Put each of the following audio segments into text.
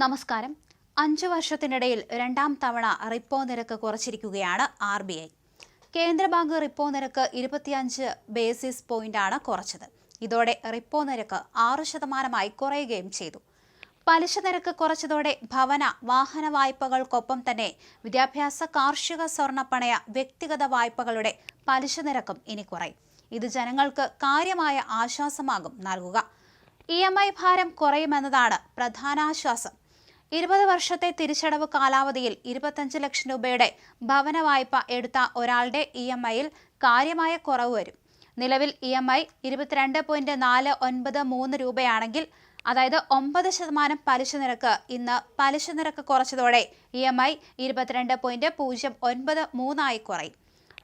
നമസ്കാരം. അഞ്ചു വർഷത്തിനിടയിൽ രണ്ടാം തവണ റിപ്പോ നിരക്ക് കുറച്ചിരിക്കുകയാണ് ആർ ബി ഐ. കേന്ദ്ര ബാങ്ക് റിപ്പോ നിരക്ക് ഇരുപത്തിയഞ്ച് ബേസിസ് പോയിന്റാണ് കുറച്ചത്. ഇതോടെ റിപ്പോ നിരക്ക് ആറ് ശതമാനമായി കുറയുകയും ചെയ്തു. പലിശ നിരക്ക് കുറച്ചതോടെ ഭവന വാഹന വായ്പകൾക്കൊപ്പം തന്നെ വിദ്യാഭ്യാസ കാർഷിക സ്വർണപ്പണയ വ്യക്തിഗത വായ്പകളുടെ പലിശ നിരക്കും ഇനി കുറയും. ഇത് ജനങ്ങൾക്ക് കാര്യമായ ആശ്വാസമാകും നൽകുക. ഇ എം ഐ ഭാരം കുറയുമെന്നതാണ് പ്രധാന ആശ്വാസം ഇരുപത് വർഷത്തെ തിരിച്ചടവ് കാലാവധിയിൽ ഇരുപത്തഞ്ച് ലക്ഷം രൂപയുടെ ഭവന വായ്പ എടുത്ത ഒരാളുടെ ഇ എം ഐയിൽ കാര്യമായ കുറവ് വരും. നിലവിൽ ഇ എം ഐ ഇരുപത്തിരണ്ട് പോയിന്റ് നാല് ഒൻപത് മൂന്ന് രൂപയാണെങ്കിൽ അതായത് ഒമ്പത് ശതമാനം പലിശ നിരക്ക് ഇന്ന് പലിശ നിരക്ക് കുറച്ചതോടെ ഇ എം ഐ ഇരുപത്തിരണ്ട് പോയിന്റ് പൂജ്യം ഒൻപത് മൂന്നായി കുറയും.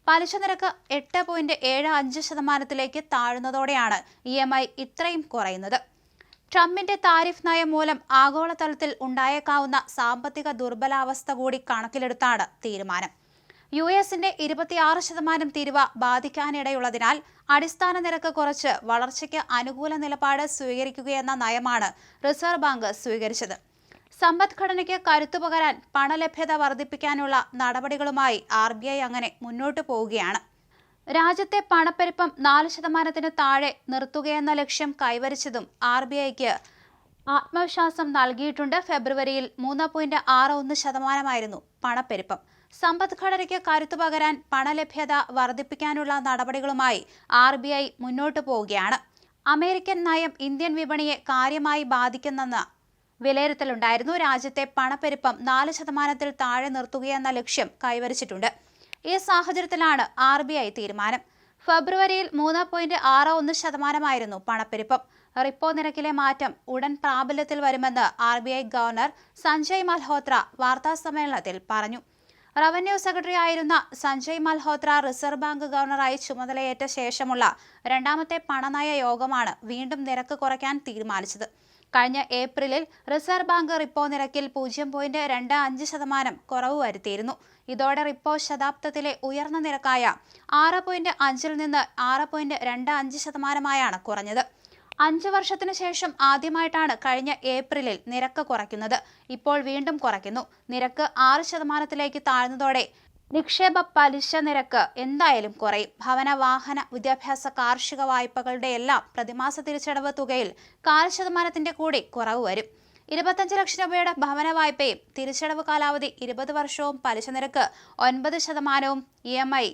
പലിശ നിരക്ക് എട്ട് പോയിന്റ് ഏഴ് അഞ്ച് ശതമാനത്തിലേക്ക് താഴുന്നതോടെയാണ് ഇ എം ഐ ഇത്രയും കുറയുന്നത്. ട്രംപിന്റെ താരിഫ് നയം മൂലം ആഗോളതലത്തിൽ ഉണ്ടായേക്കാവുന്ന സാമ്പത്തിക ദുർബലാവസ്ഥ കൂടി കണക്കിലെടുത്താണ് തീരുമാനം. യു എസിന്റെ ഇരുപത്തിയാറ് ശതമാനം തീരുവ ബാധിക്കാനിടയുള്ളതിനാൽ അടിസ്ഥാന നിരക്ക് കുറച്ച് വളർച്ചയ്ക്ക് അനുകൂല നിലപാട് സ്വീകരിക്കുകയെന്ന നയമാണ് റിസർവ് ബാങ്ക് സ്വീകരിച്ചത്. സമ്പദ്ഘടനയ്ക്ക് കരുത്തു പകരാൻ പണലഭ്യത വർദ്ധിപ്പിക്കാനുള്ള നടപടികളുമായി ആർ അങ്ങനെ മുന്നോട്ടു പോവുകയാണ്. രാജ്യത്തെ പണപ്പെരുപ്പം നാല് ശതമാനത്തിന് താഴെ നിർത്തുകയെന്ന ലക്ഷ്യം കൈവരിച്ചതും ആർ ബി ഐക്ക് ആത്മവിശ്വാസം നൽകിയിട്ടുണ്ട്. ഫെബ്രുവരിയിൽ മൂന്ന് പോയിന്റ് ആറ് ഒന്ന് ശതമാനമായിരുന്നു പണപ്പെരുപ്പം. സമ്പദ്ഘടനയ്ക്ക് കരുത്തു പകരാൻ പണലഭ്യത വർദ്ധിപ്പിക്കാനുള്ള നടപടികളുമായി ആർ ബി ഐ മുന്നോട്ടു പോവുകയാണ്. അമേരിക്കൻ നയം ഇന്ത്യൻ വിപണിയെ കാര്യമായി ബാധിക്കുന്നെന്ന് വിലയിരുത്തലുണ്ടായിരുന്നു. രാജ്യത്തെ പണപ്പെരുപ്പം നാല് ശതമാനത്തിൽ താഴെ നിർത്തുകയെന്ന ലക്ഷ്യം കൈവരിച്ചിട്ടുണ്ട്. ഈ സാഹചര്യത്തിലാണ് ആർ ബി ഐ തീരുമാനം. ഫെബ്രുവരിയിൽ മൂന്ന് പോയിന്റ് ആറ് ഒന്ന് ശതമാനമായിരുന്നു പണപ്പെരുപ്പം. റിപ്പോ നിരക്കിലെ മാറ്റം ഉടൻ പ്രാബല്യത്തിൽ വരുമെന്ന് R B I governor Sanjay Malhotra വാർത്താസമ്മേളനത്തിൽ പറഞ്ഞു. റവന്യൂ സെക്രട്ടറി ആയിരുന്ന സഞ്ജയ് മൽഹോത്ര റിസർവ് ബാങ്ക് ഗവർണറായി ചുമതലയേറ്റ ശേഷമുള്ള രണ്ടാമത്തെ പണനയ യോഗമാണ് വീണ്ടും നിരക്ക് കുറയ്ക്കാൻ തീരുമാനിച്ചത്. കഴിഞ്ഞ ഏപ്രിലിൽ റിസർവ് ബാങ്ക് റിപ്പോ നിരക്കിൽ പൂജ്യം പോയിന്റ് രണ്ട് അഞ്ച് ശതമാനം കുറവ് വരുത്തിയിരുന്നു. ഇതോടെ റിപ്പോ ശതാബ്ദത്തിലെ ഉയർന്ന നിരക്കായ ആറ് പോയിന്റ് അഞ്ചിൽ നിന്ന് ആറ് പോയിന്റ് രണ്ട് അഞ്ച് ശതമാനമായാണ് കുറഞ്ഞത്. അഞ്ച് വർഷത്തിനു ശേഷം ആദ്യമായിട്ടാണ് കഴിഞ്ഞ ഏപ്രിലിൽ നിരക്ക് കുറയ്ക്കുന്നത്. ഇപ്പോൾ വീണ്ടും കുറയ്ക്കുന്നു. നിരക്ക് ആറ് ശതമാനത്തിലേക്ക് താഴ്ന്നതോടെ നിക്ഷേപ പലിശ നിരക്ക് എന്തായാലും കുറയും. ഭവന വാഹന വിദ്യാഭ്യാസ കാർഷിക വായ്പകളുടെ എല്ലാം പ്രതിമാസ തിരിച്ചടവ് തുകയിൽ കാൽ ശതമാനത്തിന്റെ കൂടി കുറവ് വരും. ഇരുപത്തഞ്ച് ലക്ഷം രൂപയുടെ ഭവന വായ്പയും തിരിച്ചടവ് കാലാവധി ഇരുപത് വർഷവും പലിശ നിരക്ക് ഒൻപത് ശതമാനവും ഇ എം ഐ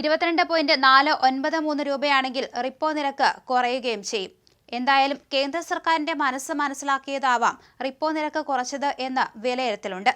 ഇരുപത്തിരണ്ട് പോയിന്റ് നാല് ഒൻപത് മൂന്ന് രൂപയാണെങ്കിൽ റിപ്പോ നിരക്ക് കുറയുകയും ചെയ്യും. എന്തായാലും കേന്ദ്ര സർക്കാരിന്റെ മനസ്സ് മനസ്സിലാക്കിയതാവാം റിപ്പോ നിരക്ക് കുറച്ചത് എന്ന് വിലയിരുത്തലുണ്ട്.